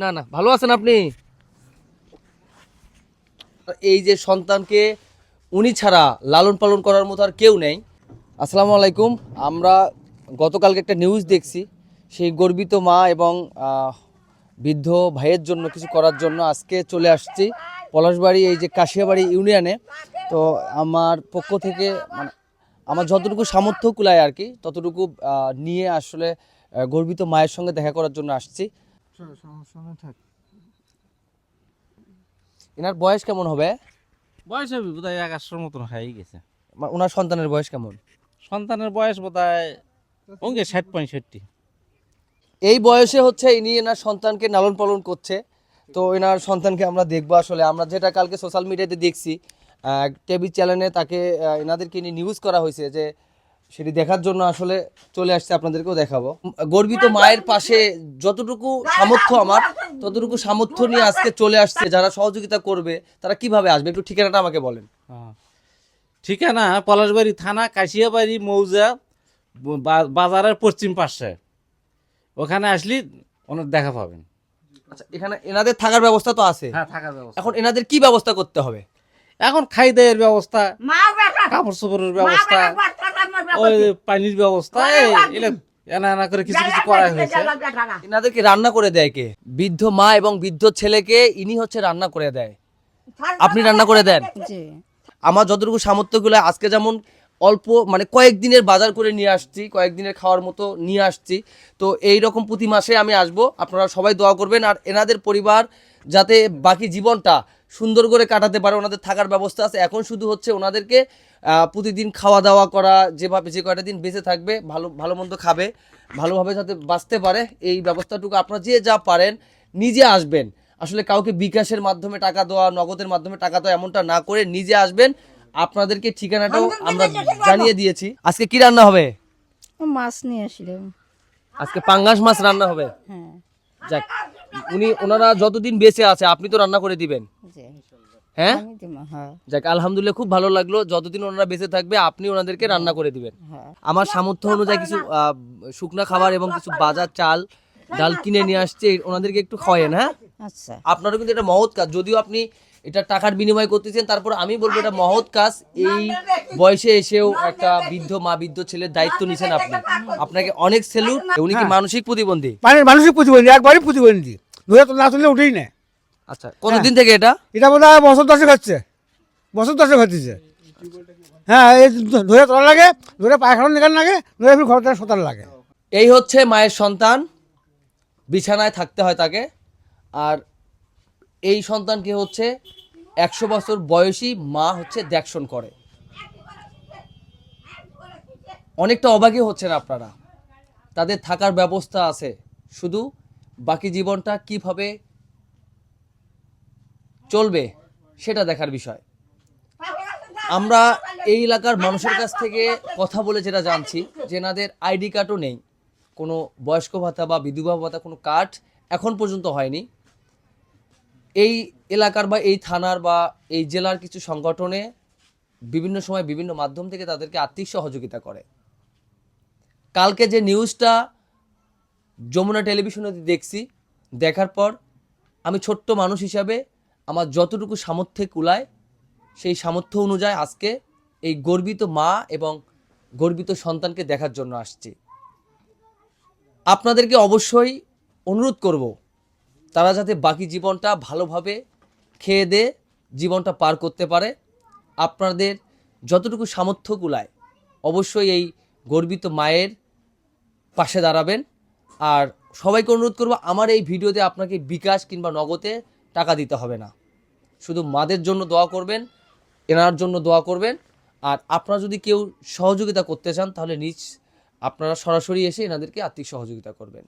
না না, ভালো আছেন আপনি? এই যে সন্তানকে উনি ছাড়া লালন পালন করার মতো আর কেউ নেই। আসসালামু আলাইকুম, আমরা গতকালকে একটা নিউজ দেখছি। সেই গর্বিত মা এবং বৃদ্ধ ভাইয়ের জন্য কিছু করার জন্য আজকে চলে আসছি পলাশবাড়ি, এই যে কাশিয়াবাড়ি ইউনিয়নে। তো আমার পক্ষ থেকে মানে আমার যতটুকু সামর্থ্য কুলায় আর কি, ততটুকু নিয়ে আসলে গর্বিত মায়ের সঙ্গে দেখা করার জন্য আসছি। এনার বয়স কেমন হবে? বয়স হবে বোধ হয় একাশোর মতন হয়ে গেছে। ওনার সন্তানের বয়স কেমন? সন্তানের বয়স বোধ হয় ওকে ষাট পঁয়ষট্টি। এই বয়সে হচ্ছে ইনি এনার সন্তানকে লালন পালন করছে। তো এনার সন্তানকে আমরা দেখব আসলে। আমরা যেটা কালকে সোশ্যাল মিডিয়াতে দেখছি টিভি চ্যানেলে তাকে এনাদেরকে নিয়ে নিউজ করা হয়েছে যে সেটি দেখার জন্য আসলে চলে আসছে আপনাদেরকেও দেখাবো। গর্বিত মায়ের পাশে যতটুকু সামর্থ্য আমার ততটুকু সামর্থ্য নিয়ে আজকে চলে আসছে যারা সহযোগিতা করবে তারা কীভাবে আসবে? একটু ঠিকানাটা আমাকে বলেন। হ্যাঁ। ঠিকানা পলাশবাড়ি থানা কাশিয়াবাড়ি মৌজা বা- বাজারের পশ্চিম পাশে। ওখানে আসলি ওনার দেখা পাবেন। আচ্ছা এখানে এনাদের থাকার ব্যবস্থা তো আছে। হ্যাঁ থাকার ব্যবস্থা। এখন এনাদের কি ব্যবস্থা করতে হবে? এখন খাই দাইয়ের ব্যবস্থা কাপড় চোপড়ের ব্যবস্থা। ওই পানির ব্যবস্থা এনা এনা করে কিছু কিছু করা হয়েছে। এনাদেরকে রান্না করে দেয় কে? বৃদ্ধ মা এবং বৃদ্ধ ছেলেকে ইনি হচ্ছে রান্না করে দেয়। আপনি রান্না করে দেন। আমার যতটুকু সামর্থ্যগুলো আজকে যেমন অল্প মানে কয়েকদিনের বাজার করে নিয়ে আসছি কয়েকদিনের খাওয়ার মতো নিয়ে আসছি তো এই রকম প্রতি মাসে আমি আসব। আপনারা সবাই দোয়া করবেন। আর এনাদের পরিবার যাতে বাকি জীবনটা সুন্দর করে কাটাতে পারে ওনাদের থাকার ব্যবস্থা আছে। এখন শুধু হচ্ছে ওনাদেরকে প্রতিদিন খাওয়া দাওয়া করা যেভাবে যে কয়টা দিন বেঁচে থাকবে ভালো ভালো মন্দ খাবে ভালোভাবে যাতে বাঁচতে পারে এই ব্যবস্থাটুকু আপনারা যে যা পারেন নিজে আসবেন। আসলে কাউকে বিকাশের মাধ্যমে টাকা দেওয়া নগদের মাধ্যমে টাকা দেওয়া এমনটা না করে নিজে আসবেন। আপনাদেরকে ঠিকানাটাও আমরা জানিয়ে দিয়েছি। আজকে কি রান্না হবে? মাছ নিয়ে আসলাম আজকে পাঙ্গাস মাছ রান্না হবে? হ্যাঁ। যাক। উনি ওনারা যতদিন বেঁচে আছে আপনি তো রান্না করে দিবেন। হ্যাঁ? হ্যাঁ। যাক আলহামদুলিল্লাহ খুব ভালো লাগল। যতদিন ওনারা বেঁচে থাকবে আপনি ওনাদেরকে রান্না করে দিবেন। হ্যাঁ। আমার সামর্থ্য অনুযায়ী কিছু আহ, শুকনা খাবার এবং কিছু বাজার চাল ডাল কিনে নিয়ে আসছে ওনাদেরকে একটু খাওয়ায়েন হ্যাঁ? আচ্ছা। আপনারও কিন্তু এটা মহৎ কাজ। যদিও আপনি এটা টাকার বিনিময় করতেছেন তারপর আমি বলব এটা মহৎ কাজ। এই বয়সে এসেও একটা বৃদ্ধ মা বৃদ্ধ ছেলের দায়িত্ব নিছেন আপনি। আপনাকে অনেক সেলুট উনি কি মানসিক প্রতিবন্ধী? মানে মানসিক প্রতিবন্ধী একবারই প্রতিবন্ধী। ধরে তো না তুললে উঠেই না। আচ্ছা কতদিন থেকে এটা? এটা বোধ হয় বছর দশেক হচ্ছে। বছর দশেক হচ্ছে হ্যাঁ এই ধ- ধরে তোলা লাগে ধরে পায়খানা লাগে ধরে ফির ঘর থেকে লাগে। এই হচ্ছে মায়ের সন্তান। বিছানায় থাকতে হয় তাকে। আর এই সন্তানকে হচ্ছে একশো বছর বয়সী মা হচ্ছে দেখশন করে। অনেকটা অবাকই হচ্ছেন আপনারা। তাদের থাকার ব্যবস্থা আছে। শুধু বাকি জীবনটা কীভাবে চলবে সেটা দেখার বিষয়। আমরা এই এলাকার মানুষের কাছ থেকে কথা বলে যেটা জানছি যে এনাদের আইডি কার্ডও নেই, কোনো বয়স্ক ভাতা বা বিধবা ভাতা, কোনো কার্ড এখন পর্যন্ত হয়নি। এই এলাকার বা এই থানার বা এই জেলার কিছু সংগঠনে বিভিন্ন সময় বিভিন্ন মাধ্যম থেকে তাদেরকে আর্থিক সহযোগিতা করে। কালকে যে নিউজটা যমুনা টেলিভিশনে দেখছি, দেখার পর আমি ছোট্ট মানুষ হিসাবে আমার যতটুকু সামর্থ্যে কুলায়, সেই সামর্থ্য অনুযায়ী আজকে এই গর্বিত মা এবং গর্বিত সন্তানকে দেখার জন্য আসছি। আপনাদেরকে অবশ্যই অনুরোধ করব, তারা যাতে বাকি জীবনটা ভালোভাবে খেয়ে দে, জীবনটা পার করতে পারে। আপনাদের যতটুকু সামর্থ্য কুলায়, অবশ্যই এই গর্বিত মায়ের পাশে দাঁড়াবেন। আর সবাইকে অনুরোধ করব, আমার এই ভিডিওতে আপনাকে বিকাশ কিংবা নগদে টাকা দিতে হবে না। শুধু মাদের জন্য দোয়া করবেন, এনার জন্য দোয়া করবেন, আর আপনারা যদি কেউ সহযোগিতা করতে চান, তাহলে নিজ আপনারা সরাসরি এসে এনাদেরকে আর্থিক সহযোগিতা করবেন।